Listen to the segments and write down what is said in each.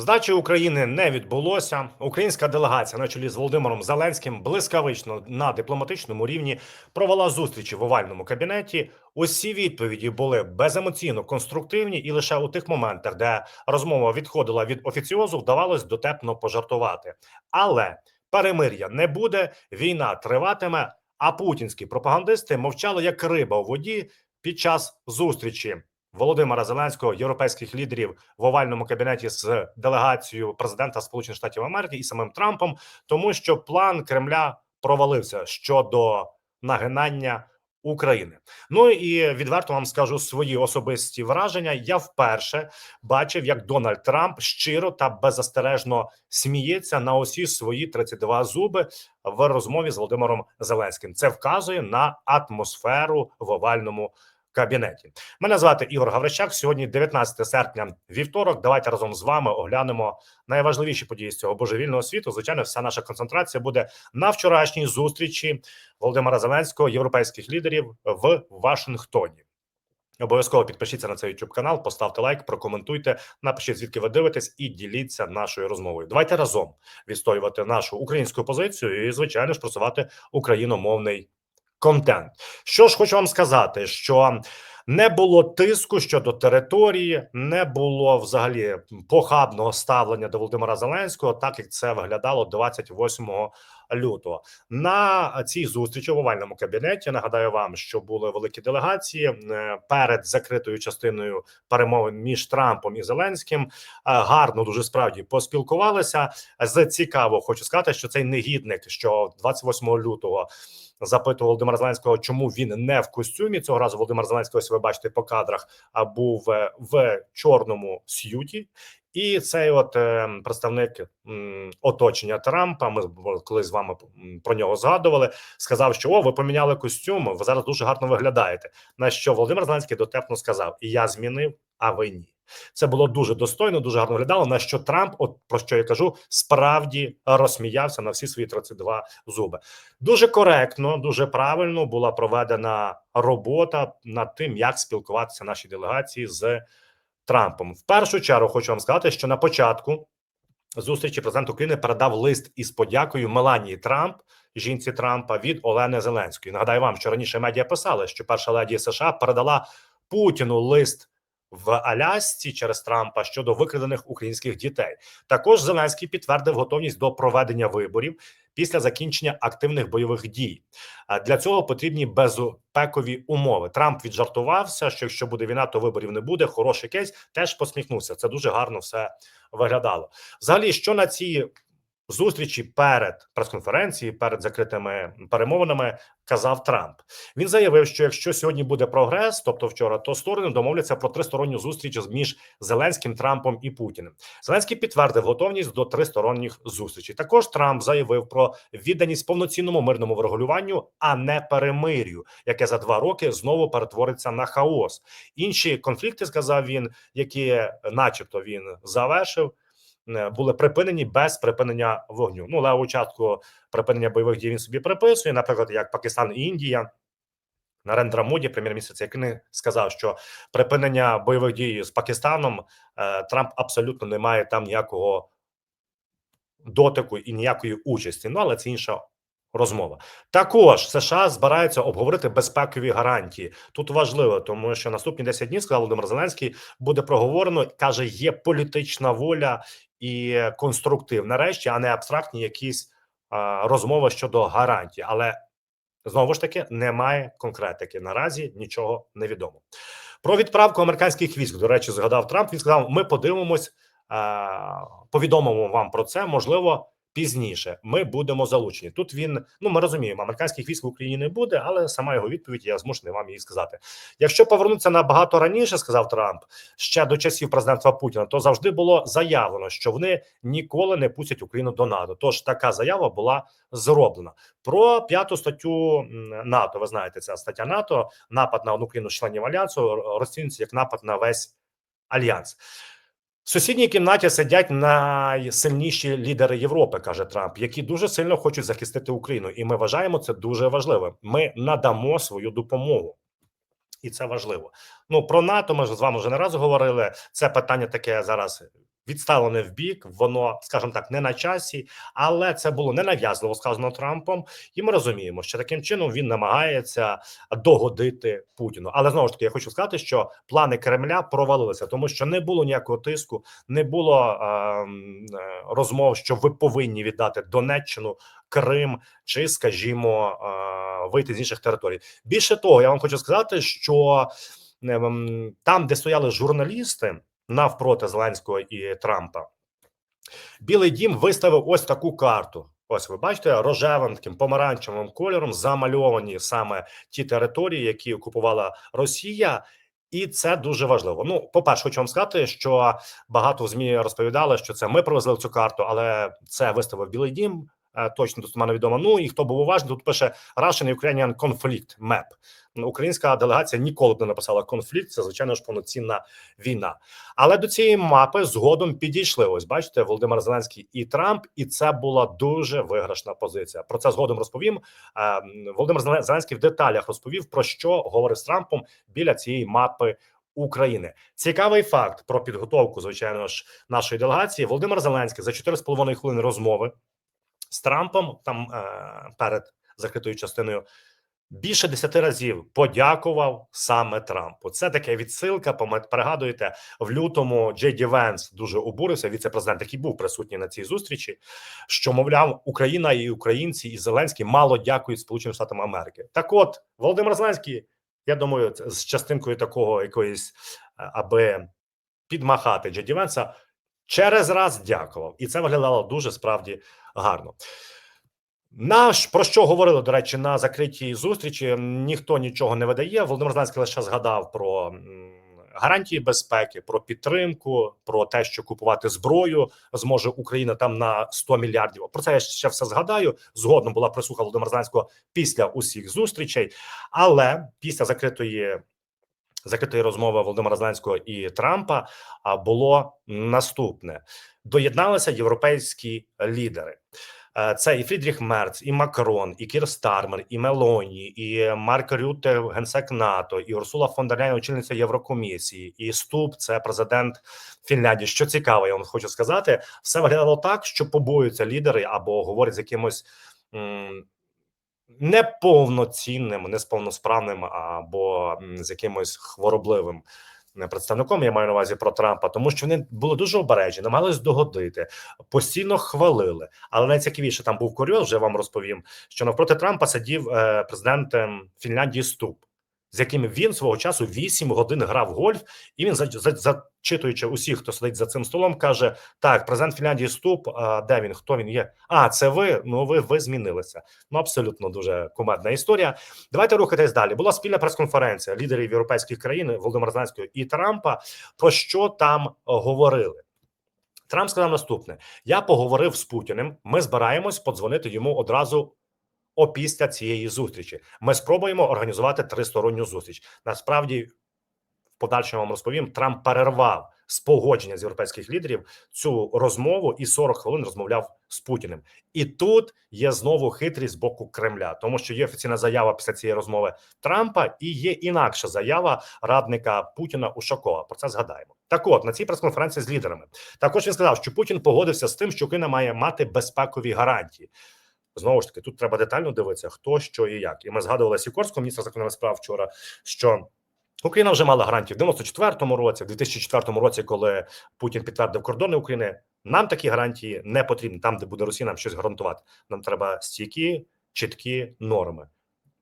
Здачі України не відбулося. Українська делегація на чолі з Володимиром Зеленським блискавично на дипломатичному рівні провела зустрічі в овальному кабінеті. Усі відповіді були беземоційно конструктивні, і лише у тих моментах, де розмова відходила від офіціозу, вдавалось дотепно пожартувати. Але перемир'я не буде, війна триватиме. А путінські пропагандисти мовчали як риба у воді під час зустрічі Володимира Зеленського, європейських лідерів в овальному кабінеті з делегацією президента Сполучених Штатів Америки і самим Трампом, тому що план Кремля провалився щодо нагинання України. Ну і відверто вам скажу свої особисті враження. Я вперше бачив, як Дональд Трамп щиро та беззастережно сміється на усі свої 32 зуби в розмові з Володимиром Зеленським. Це вказує на атмосферу в овальному кабінеті. Мене звати Ігор Гаврищак. Сьогодні 19 серпня, вівторок. Давайте разом з вами оглянемо найважливіші події з цього божевільного світу. Звичайно, вся наша концентрація буде на вчорашній зустрічі Володимира Зеленського, європейських лідерів в Вашингтоні. Обов'язково підпишіться на цей YouTube канал, поставте лайк, прокоментуйте, напишіть звідки ви дивитесь, і діліться нашою розмовою. Давайте разом відстоювати нашу українську позицію і, звичайно ж, просувати україномовний контент. Що ж хочу вам сказати, що не було тиску щодо території, не було взагалі похабного ставлення до Володимира Зеленського, так як це виглядало 28 лютого. На цій зустрічі в овальному кабінеті нагадаю вам, що були великі делегації е, перед закритою частиною перемовин між Трампом і Зеленським. Е, Гарно дуже справді поспілкувалися. З цікаво хочу сказати, що цей негідник, що 28 лютого запитував Володимира Зеленського, чому він не в костюмі. Цього разу Володимир Зеленський, ось ви бачите по кадрах, а був е, в чорному сюті. І цей от е, представник оточення Трампа. Ми коли з вами про нього згадували, сказав, що о, ви поміняли костюм, ви зараз дуже гарно виглядаєте. На що Володимир Зеленський дотепно сказав: І я змінив, а ви ні. Це було дуже достойно, дуже гарно виглядало. На що Трамп, от про що я кажу, справді розсміявся на всі свої 32 зуби. Дуже коректно, дуже правильно була проведена робота над тим, як спілкуватися нашій делегації з Трампом. В першу чергу хочу вам сказати, що на початку зустрічі президент України передав лист із подякою Меланії Трамп, жінці Трампа від Олени Зеленської. Нагадаю вам, що раніше медіа писали, що перша леді США передала Путіну лист. В Алясці через Трампа щодо викрадених українських дітей також Зеленський підтвердив готовність до проведення виборів після закінчення активних бойових дій. Для цього потрібні безпекові умови. Трамп віджартувався, що якщо буде війна, то виборів не буде. Хороший кейс теж посміхнувся. Це дуже гарно все виглядало. Взагалі, що на цій зустрічі перед прес-конференцією, перед закритими перемовинами казав Трамп. Він заявив, що якщо сьогодні буде прогрес, тобто вчора, то сторони домовляться про тристоронню зустріч між Зеленським, Трампом і Путіним. Зеленський підтвердив готовність до тристоронніх зустрічей. Також Трамп заявив про відданість повноцінному мирному врегулюванню, а не перемир'ю, яке за два роки знову перетвориться на хаос. Інші конфлікти, сказав він, які, начебто, він завершив. Е, Були припинені без припинення вогню. Ну леву частку припинення бойових дій він собі приписує, наприклад, як Пакистан і Індія. Нарендра Моді, прем'єр-міністр цієї сказав, що припинення бойових дій з Пакистаном е, Трамп абсолютно не має там ніякого дотику і ніякої участі. Ну але це інша розмова. Також США збираються обговорити безпекові гарантії. Тут важливо, тому що наступні 10 днів сказав Володимир Зеленський буде проговорено. каже, є політична воля і конструктив нарешті, а не абстрактні якісь розмови щодо гарантій. Але знову ж таки немає конкретики. Наразі нічого не відомо. Про відправку американських військ. До речі, згадав Трамп. Він сказав: ми подивимось, повідомимо вам про це. Можливо, пізніше ми будемо залучені. Тут він ну ми розуміємо, американських військ в Україні не буде, але сама його відповідь я змушений вам її сказати. Якщо повернутися набагато раніше, сказав Трамп ще до часів президентства Путіна, то завжди було заявлено, що вони ніколи не пустять Україну до НАТО. Тож така заява була зроблена про п'яту статтю НАТО. Ви знаєте, ця стаття НАТО, напад на одну країну членів альянсу розцінюється як напад на весь альянс. В сусідній кімнаті сидять найсильніші лідери Європи, каже Трамп, які дуже сильно хочуть захистити Україну, і ми вважаємо це дуже важливим. Ми надамо свою допомогу. І це важливо. Ну про НАТО ми ж з вами вже не раз говорили. Це питання таке зараз відставлене в бік, воно, скажімо так, не на часі, але це було ненав'язливо сказано Трампом, і ми розуміємо, що таким чином він намагається догодити Путіну. Але знову ж таки, я хочу сказати, що плани Кремля провалилися, тому що не було ніякого тиску, не було е, е, розмов, що ви повинні віддати Донеччину, Крим чи, скажімо, вийти з інших територій. Більше того, я вам хочу сказати, що ем, там, де стояли журналісти навпроти Зеленського і Трампа, Білий дім виставив ось таку карту. Ось ви бачите, рожевим таким помаранчевим кольором замальовані саме ті території, які окупувала Росія. І це дуже важливо. Ну, по-перше, хочу вам сказати, що багато в змі розповідали, що це ми привезли цю карту, але це виставив Білий Дім. Е, Точно достеменно відомо. Ну і хто був уважний, тут пише Russian Ukrainian Conflict Map. Українська делегація ніколи б не написала конфлікт. Це звичайно ж повноцінна війна. Але до цієї мапи згодом підійшли. Ось бачите, Володимир Зеленський і Трамп, і це була дуже виграшна позиція. Про це згодом розповім. Е, Володимир Зелен- Зеленський в деталях розповів про що говорив з Трампом біля цієї мапи. України цікавий факт про підготовку, звичайно ж, нашої делегації. Володимир Зеленський за 4,5 хвилини розмови з Трампом там е, перед закритою частиною більше десяти разів подякував саме Трампу. Це таке відсилка. Пригадуєте, в лютому Джей Ді Венс дуже обурився. Віце-президент, який був присутній на цій зустрічі, що мовляв, Україна і українці і Зеленський мало дякують Сполученим Штатам Америки. Так, от Володимир Зеленський, я думаю, з частинкою такого якоїсь, е, аби підмахати Джей Ді Венса, через раз дякував, і це виглядало дуже справді гарно. Наш про що говорили до речі на закритій зустрічі? Ніхто нічого не видає. Володимир Зеленський лише згадав про гарантії безпеки, про підтримку, про те, що купувати зброю зможе Україна там на 100 мільярдів. Про це я ще все згадаю. Згодом була прислуха Володимира Зеленського після усіх зустрічей, але після закритої. Закритої розмови Володимира Зеленського і Трампа було наступне: доєдналися європейські лідери. Е, Це і Фрідріх Мерц, і Макрон, і Кір Стармер, і Мелоні, і Марк Рютте, генсек НАТО, і Урсула фон дер Ляйн, очільниця Єврокомісії, і Ступ, це президент Фінляндії. Що цікаво, я вам хочу сказати, все виглядало так, що побоюються лідери або говорять з якимось. Неповноцінним, несповносправним або з якимось хворобливим е, представником. Я маю на увазі про Трампа, тому що вони були дуже обережні, намагались догодити, постійно хвалили. Але найцікавіше там був курйоз, вже вам розповім, що навпроти Трампа сидів е, президент ем, Фінляндії Ступ, з яким він свого часу 8 годин грав гольф, і він за, за, зачитуючи усіх, хто сидить за цим столом, каже: Так, президент Фінляндії Ступ, а де він? Хто він є? А, це ви? Ну ви, ви змінилися. Ну абсолютно дуже кумедна історія. Давайте рухатись далі. Була спільна прес-конференція лідерів європейських країн Володимира Зеленського і Трампа. Про що там говорили? Трамп сказав наступне: я поговорив з Путіним. Ми збираємось подзвонити йому одразу опісля цієї зустрічі. Ми спробуємо організувати тристоронню зустріч. Насправді, в подальшому вам розповім, Трамп перервав з погодження з європейських лідерів цю розмову і 40 хвилин розмовляв з Путіним. І тут є знову хитрість з боку Кремля, тому що є офіційна заява після цієї розмови Трампа, і є інакша заява радника Путіна Ушакова. Про це згадаємо. Так, от на цій прес-конференції з лідерами також він сказав, що Путін погодився з тим, що Україна має мати безпекові гарантії. Знову ж таки, тут треба детально дивитися, хто що і як. І ми згадували Сікорського міністра закордонних справ вчора, що Україна вже мала гарантії в 94-му році, в 2004 році, коли Путін підтвердив кордони України. Нам такі гарантії не потрібні. Там, де буде Росія, нам щось гарантувати. Нам треба стійкі, чіткі норми.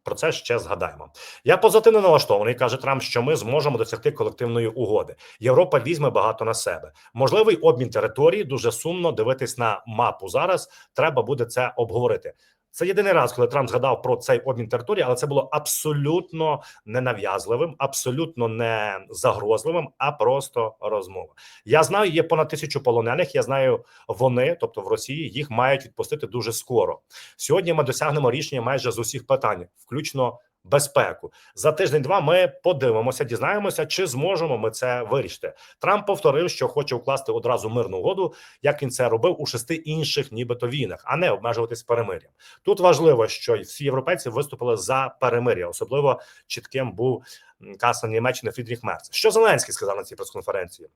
Про це ще згадаємо. Я позитивно налаштований, каже Трамп, що ми зможемо досягти колективної угоди. Європа візьме багато на себе. Можливий обмін території. Дуже сумно дивитись на мапу зараз. Треба буде це обговорити. Це єдиний раз, коли Трамп згадав про цей обмін території, але це було абсолютно ненав'язливим, абсолютно не загрозливим, а просто розмова. Я знаю, є понад тисячу полонених. Я знаю, вони, тобто в Росії, їх мають відпустити дуже скоро. Сьогодні ми досягнемо рішення майже з усіх питань, включно безпеку. За тиждень-два ми подивимося, дізнаємося, чи зможемо ми це вирішити. Трамп повторив, що хоче укласти одразу мирну угоду, як він це робив у шести інших, нібито війнах, а не обмежуватись перемир'ям. Тут важливо, що всі європейці виступили за перемир'я. Особливо чітким був канцлер Німеччини Фрідріх Мерц. Що Зеленський сказав на цій прес-конференції?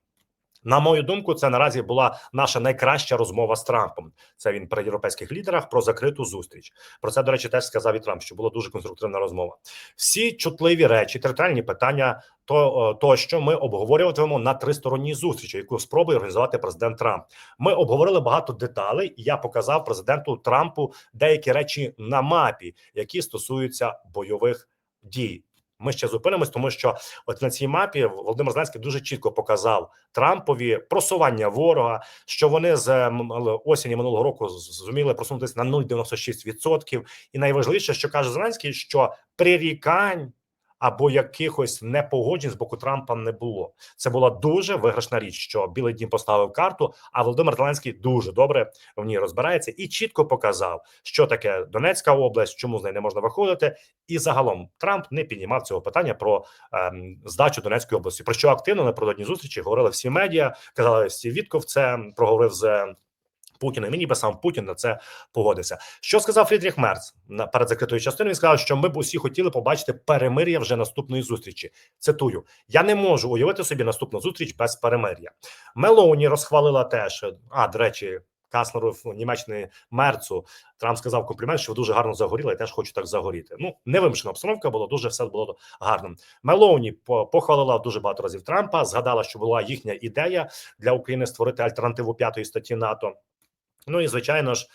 На мою думку, це наразі була наша найкраща розмова з Трампом. Це він при європейських лідерах про закриту зустріч. Про це, до речі, теж сказав і Трамп, що була дуже конструктивна розмова. Всі чутливі речі, територіальні питання, то, е, то що ми обговорюватимемо на тристоронній зустрічі, яку спробує організувати президент Трамп. Ми обговорили багато деталей, і я показав президенту Трампу деякі речі на мапі, які стосуються бойових дій. Ми ще зупинимось, тому що от на цій мапі Володимир Зеленський дуже чітко показав Трампові просування ворога, що вони з осені минулого року зуміли просунутися на 0,96%. І найважливіше, що каже Зеленський, що прирікань або якихось непогоджень з боку Трампа не було. Це була дуже виграшна річ, що Білий Дім поставив карту. А Володимир Зеленський дуже добре в ній розбирається і чітко показав, що таке Донецька область, чому з неї не можна виходити. І загалом Трамп не піднімав цього питання про ем, здачу Донецької області. Про що активно напередодні зустрічі говорили всі медіа, казали всі Вітков це проговорив з. Путіна, мені би сам Путін на це погодився. Що сказав Фрідріх Мерц на перед закритою частиною? Він сказав, що ми б усі хотіли побачити перемир'я вже наступної зустрічі. Цитую: я не можу уявити собі наступну зустріч без перемир'я. Мелоуні розхвалила теж. А до речі, Каслеру в Німеччини Мерцу Трамп сказав комплімент, що ви дуже гарно загоріли. Я теж хочу так загоріти. Ну невимушена обстановка була дуже все було гарно. Мелоуні похвалила дуже багато разів Трампа. Згадала, що була їхня ідея для України створити альтернативу п'ятої статті НАТО. Ну і звичайно ж, е,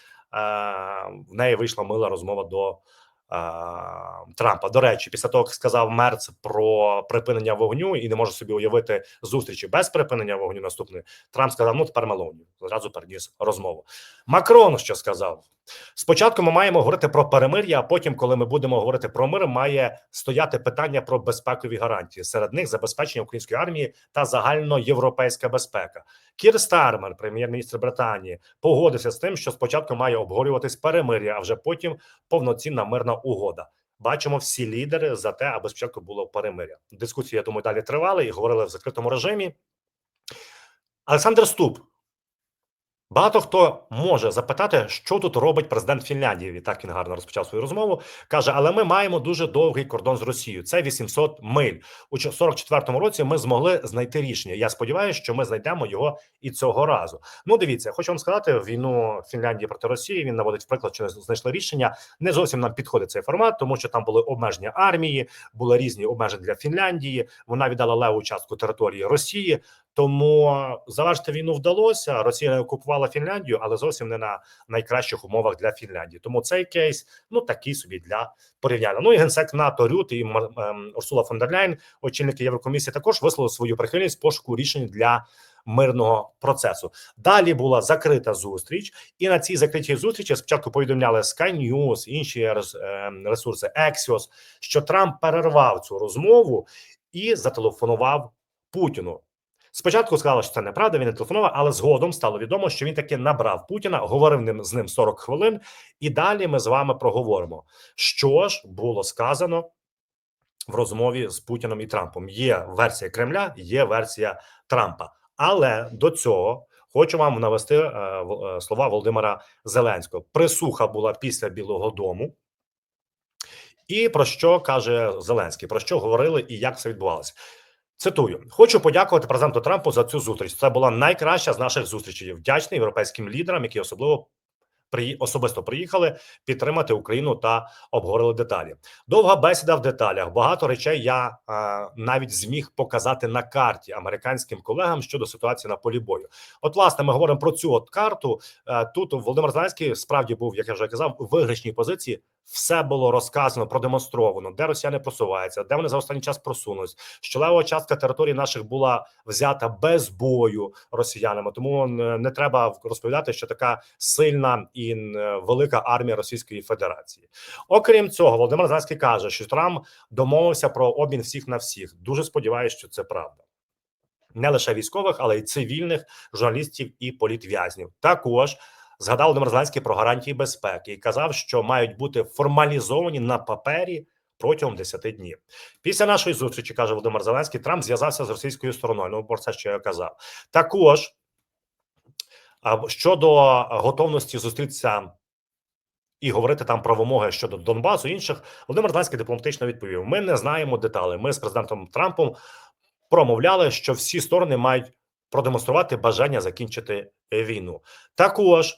в неї вийшла мила розмова до е, Трампа. До речі, після того як сказав Мерц про припинення вогню і не може собі уявити зустрічі без припинення вогню наступної. Трамп сказав: ну тепер Мелоні. Зразу переніс розмову. Макрон що сказав? Спочатку ми маємо говорити про перемир'я, а потім, коли ми будемо говорити про мир, має стояти питання про безпекові гарантії. Серед них забезпечення української армії та загальноєвропейська безпека. Кір Стармер, прем'єр-міністр Британії, погодився з тим, що спочатку має обговорюватись перемир'я, а вже потім повноцінна мирна угода. Бачимо всі лідери за те, аби спочатку було перемир'я. Дискусії, я думаю, далі тривали і говорили в закритому режимі. Олександр Ступ. Багато хто може запитати, що тут робить президент Фінляндії. Відтак він гарно розпочав свою розмову. каже: але ми маємо дуже довгий кордон з Росією. Це 800 миль. У 44-му році ми змогли знайти рішення. Я сподіваюся, що ми знайдемо його і цього разу. Ну, дивіться, хочу вам сказати: війну Фінляндії проти Росії. Він наводить приклад, що знайшли рішення. Не зовсім нам підходить цей формат, тому що там були обмеження армії, були різні обмеження для Фінляндії. Вона віддала леву частку території Росії. Тому завершити війну вдалося. Росія окупувала Фінляндію, але зовсім не на найкращих умовах для Фінляндії. Тому цей кейс ну такий собі для порівняння. Ну і генсек НАТО Рют і ем, Урсула фон дер Ляйн, очільники Єврокомісії, також висловили свою прихильність пошуку рішень для мирного процесу. Далі була закрита зустріч, і на цій закритій зустрічі спочатку повідомляли Sky News, інші ем, ресурси Axios, що Трамп перервав цю розмову і зателефонував Путіну. Спочатку сказали, що це неправда, він не телефонував, але згодом стало відомо, що він таки набрав Путіна, говорив ним з ним 40 хвилин, і далі ми з вами проговоримо, що ж було сказано в розмові з Путіном і Трампом. Є версія Кремля, є версія Трампа. Але до цього хочу вам навести е, е, слова Володимира Зеленського. Присуха була після Білого Дому. І про що каже Зеленський? Про що говорили і як це відбувалося? Цитую: хочу подякувати президенту Трампу за цю зустріч. Це була найкраща з наших зустрічей. Вдячний європейським лідерам, які особливо при особисто приїхали підтримати Україну та обговорили деталі. Довга бесіда в деталях. Багато речей я е, навіть зміг показати на карті американським колегам щодо ситуації на полі бою. От, власне, ми говоримо про цю от карту. Е, тут Володимир Зеленський справді був, як я вже казав, у виграшній позиції. Все було розказано, продемонстровано, де росіяни просуваються, де вони за останній час просунулись. Що лева частка території наших була взята без бою росіянами. Тому не, не треба розповідати, що така сильна і е, велика армія Російської Федерації. Окрім цього, Володимир Зеленський каже, що Трамп домовився про обмін всіх на всіх. Дуже сподіваюся, що це правда. Не лише військових, але й цивільних журналістів і політв'язнів. Також згадав Володимир Зеленський про гарантії безпеки і казав, що мають бути формалізовані на папері протягом 10 днів. Після нашої зустрічі каже Володимир Зеленський, Трамп зв'язався з російською стороною. Ну про це що я казав. Також щодо готовності зустрітися. І говорити там про вимоги щодо Донбасу інших Володимир Зеленський дипломатично відповів: Ми не знаємо деталей. Ми з президентом Трампом промовляли, що всі сторони мають продемонструвати бажання закінчити війну. Також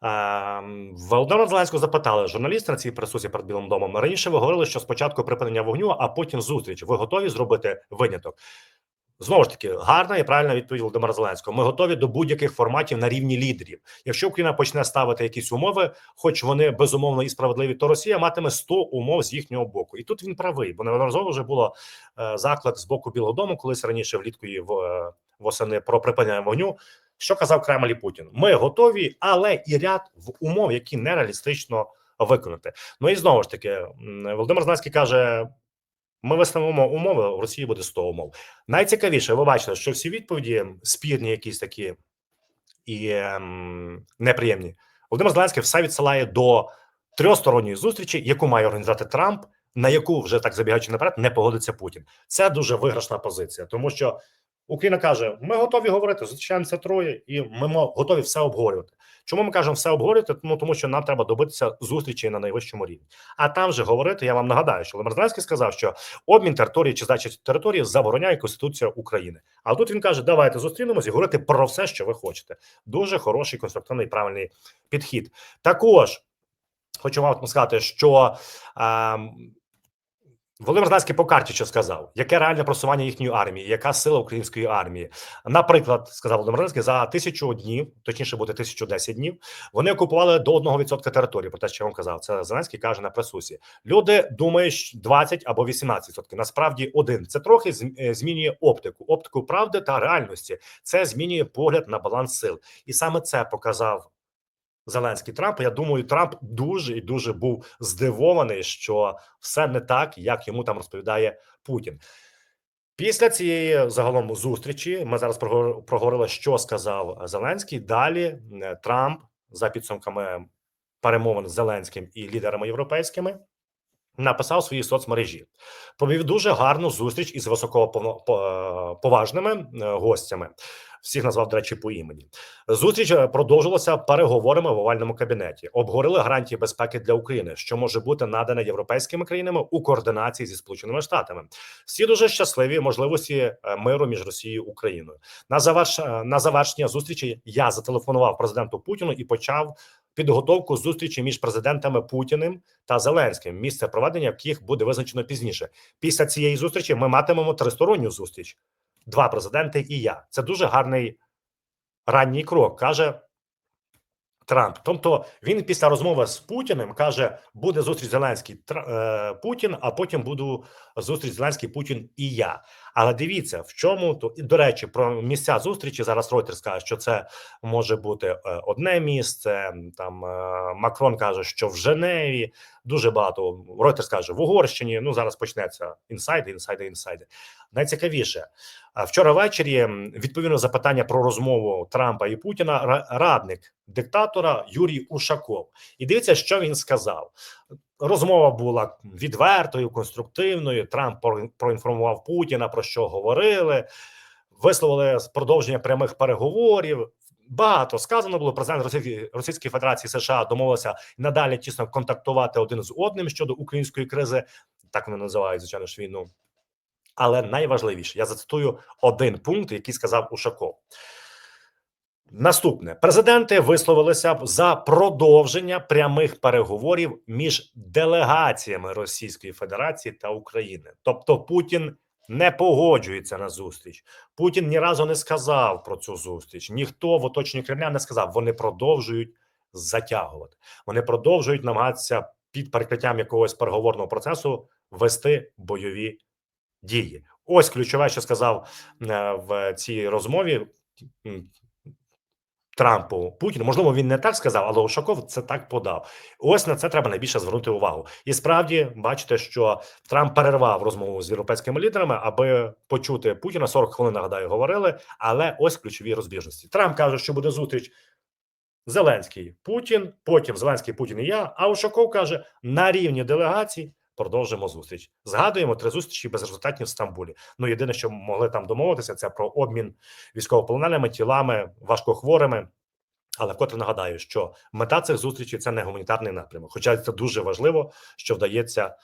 Володимира Зеленського запитали журналісти на цій присусі перед Білим домом. Раніше ви говорили, що спочатку припинення вогню, а потім зустріч. Ви готові зробити виняток? Знову ж таки, гарна і правильна відповідь Володимира Зеленського. Ми готові до будь-яких форматів на рівні лідерів. Якщо Україна почне ставити якісь умови, хоч вони безумовно і справедливі, то Росія матиме 100 умов з їхнього боку. І тут він правий, бо неодноразово вже було е, заклик з боку Білого Дому, колись раніше влітку і е, восени про припинення вогню. Що казав Кремль і Путін? Ми готові, але і ряд в умов, які нереалістично виконати. Ну і знову ж таки, Володимир Зеленський каже. Ми виставимо умови, в Росії буде 100 умов. Найцікавіше, ви бачили, що всі відповіді спірні, якісь такі і ем, неприємні. Володимир Зеленський все відсилає до трьохсторонньої зустрічі, яку має організувати Трамп, на яку вже так забігаючи наперед, не погодиться Путін. Це дуже виграшна позиція, тому що Україна каже: ми готові говорити, зустрічаємося троє, і ми готові все обговорювати. Чому ми кажемо все обговорювати? Ну тому що нам треба добитися зустрічі на найвищому рівні. А там же говорити, я вам нагадаю, що Володимир Зеленський сказав, що обмін території чи здача території забороняє Конституція України. А тут він каже: давайте зустрінемось і говорити про все, що ви хочете. Дуже хороший, конструктивний, правильний підхід. Також хочу вам сказати, що ем, Володимир Зеленський по карті що сказав, яке реальне просування їхньої армії, яка сила української армії. Наприклад, сказав Володимир Зеленський, за тисячу днів, точніше буде 1010 днів, вони окупували до 1% території. Про те, що я вам казав, це Зеленський каже на пресусі. Люди думають що 20 або 18%. Насправді один. Це трохи е, змінює оптику, оптику правди та реальності. Це змінює погляд на баланс сил, і саме це показав Зеленський Трамп. Я думаю, Трамп дуже і дуже був здивований, що все не так, як йому там розповідає Путін. Після цієї загалом зустрічі ми зараз проговор- проговорили, що сказав Зеленський. Далі е, Трамп за підсумками перемовин з Зеленським і лідерами європейськими написав у своїй соцмережі. Провів дуже гарну зустріч із високоповажними е, гостями. Всіх назвав, до речі, по імені. Зустріч е, продовжилася переговорами в овальному кабінеті. Обговорили гарантії безпеки для України, що може бути надане європейськими країнами у координації зі Сполученими Штатами. Всі дуже щасливі можливості е, миру між Росією і Україною. На заверш... е, на завершення зустрічі я зателефонував президенту Путіну і почав підготовку зустрічі між президентами Путіним та Зеленським. Місце проведення яких буде визначено пізніше. Після цієї зустрічі ми матимемо тристоронню зустріч. Два президенти і я. Це дуже гарний ранній крок, каже Трамп. Тобто він після розмови з Путіним каже: буде зустріч Зеленський е, Путін, а потім буду зустріч Зеленський Путін і я. Але дивіться, в чому то до речі, про місця зустрічі зараз Ройтер каже, що це може бути е, одне місце. Там е, Макрон каже, що в Женеві дуже багато. Reuters каже в Угорщині. Ну зараз почнеться інсайди, інсайди, інсайди. Найцікавіше вчора ввечері на запитання про розмову Трампа і Путіна. Радник диктатора Юрій Ушаков. І дивіться, що він сказав. Розмова була відвертою, конструктивною. Трамп проінформував Путіна про що говорили, висловили продовження прямих переговорів. Багато сказано було. Президент Російської, Російської Федерації США домовилися надалі тісно контактувати один з одним щодо української кризи. Так вони називають звичайно ж війну. Але найважливіше, я зацитую один пункт, який сказав Ушаков. Наступне президенти висловилися за продовження прямих переговорів між делегаціями Російської Федерації та України. Тобто Путін не погоджується на зустріч. Путін ні разу не сказав про цю зустріч. Ніхто в оточенні Кремля не сказав. Вони продовжують затягувати. Вони продовжують намагатися під перекриттям якогось переговорного процесу вести бойові дії. Ось ключове, що сказав е, в цій розмові Трампу Путіну. Можливо, він не так сказав, але Ушаков це так подав. Ось на це треба найбільше звернути увагу. І справді бачите, що Трамп перервав розмову з європейськими лідерами, аби почути Путіна. 40 хвилин нагадаю, говорили. Але ось ключові розбіжності. Трамп каже, що буде зустріч. Зеленський Путін, потім Зеленський Путін і я. А Ушаков каже на рівні делегацій продовжимо зустріч. Згадуємо три зустрічі безрезультатні в Стамбулі. Ну єдине, що могли там домовитися, це про обмін військовополоненими тілами, важкохворими. Але вкотре нагадаю, що мета цих зустрічей це не гуманітарний напрямок. Хоча це дуже важливо, що вдається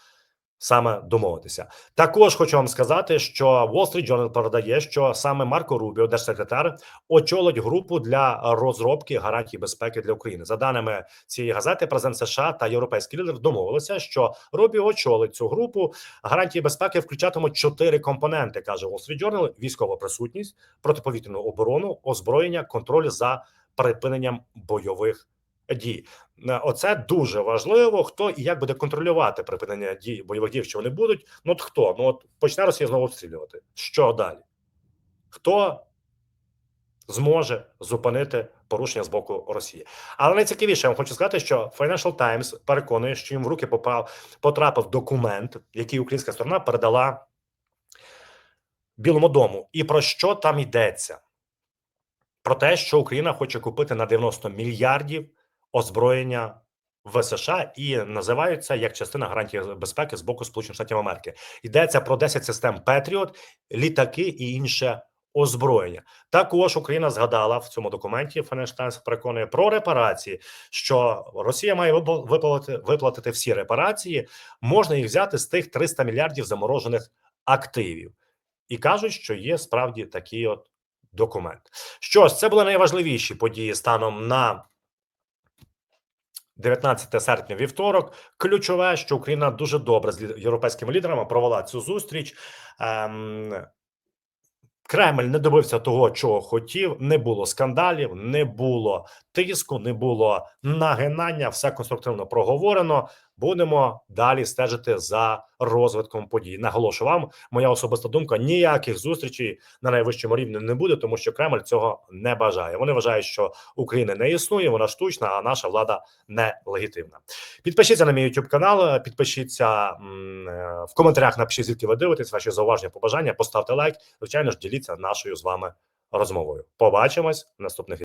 саме домовитися. Також хочу вам сказати, що Wall Street Journal передає, що саме Марко Рубіо, держсекретар, очолить групу для розробки гарантій безпеки для України. За даними цієї газети, президент США та європейський лідер домовилися, що Рубіо очолить цю групу. Гарантії безпеки включатимуть чотири компоненти, каже Wall Street Journal: військова присутність, протиповітряну оборону, озброєння, контроль за припиненням бойових дій. Е, Оце дуже важливо. Хто і як буде контролювати припинення дій бойових дій, що вони будуть. Ну от хто? Ну от почне Росія знову обстрілювати. Що далі? Хто зможе зупинити порушення з боку Росії? Але найцікавіше, я вам хочу сказати, що Financial Times переконує, що їм в руки попав потрапив документ, який українська сторона передала Білому дому. І про що там йдеться? Про те, що Україна хоче купити на 90 мільярдів озброєння в США і називаються як частина гарантії безпеки з боку Сполучених Штатів Америки. Йдеться про 10 систем Петріот, літаки і інше озброєння. Також Україна згадала в цьому документі Financial переконує про репарації, що Росія має випла- виплатити, виплатити всі репарації. Можна їх взяти з тих 300 мільярдів заморожених активів, і кажуть, що є справді такий от документ. Що ж, це були найважливіші події станом на 19 серпня вівторок. Ключове, що Україна дуже добре з європейськими лідерами провела цю зустріч. Ем, Кремль не добився того, чого хотів. Не було скандалів, не було тиску, не було нагинання. Все конструктивно проговорено. Будемо далі стежити за розвитком подій. Наголошую вам, моя особиста думка: ніяких зустрічей на найвищому рівні не буде, тому що Кремль цього не бажає. Вони вважають, що України не існує, вона штучна, а наша влада нелегітимна. Підпишіться на мій YouTube канал, підпишіться е, в коментарях. Напишіть, звідки ви дивитесь, ваші зауваження, побажання, поставте лайк. Звичайно ж, діліться нашою з вами розмовою. Побачимось в наступних